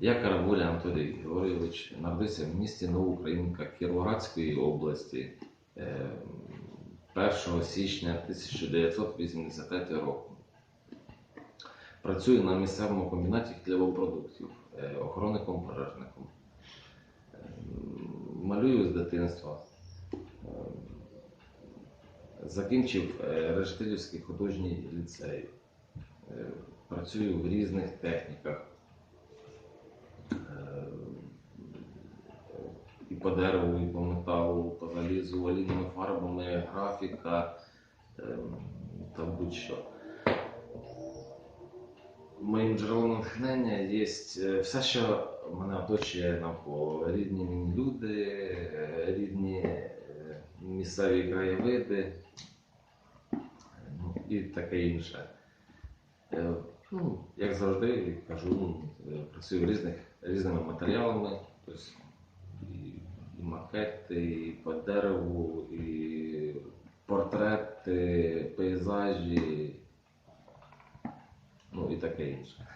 Я Каравуля Анатолій Григорович народився в місті Новоукраїнка Кіровоградської області е, 1 січня 1983 року. Працюю на місцевому комбінаті хлібопродуктів, е, охоронником пожежником. Е, Малюю з дитинства. Е, Закінчив е, Решетилівський художній ліцей. Е, Працюю в різних техніках. Е, І по дереву, і по металу, по залізу, олійними фарбами, графіка е, та будь-що. Моїм джерелом натхнення є е, все, що мене оточує навколо. Рідні мені люди, е, рідні е, місцеві краєвиди ну, і таке інше. Ну, як завжди, кажу, ну, працюю різних, різними матеріалами, тобто макети, і по дереву, і портрети, пейзажі, ну і таке інше.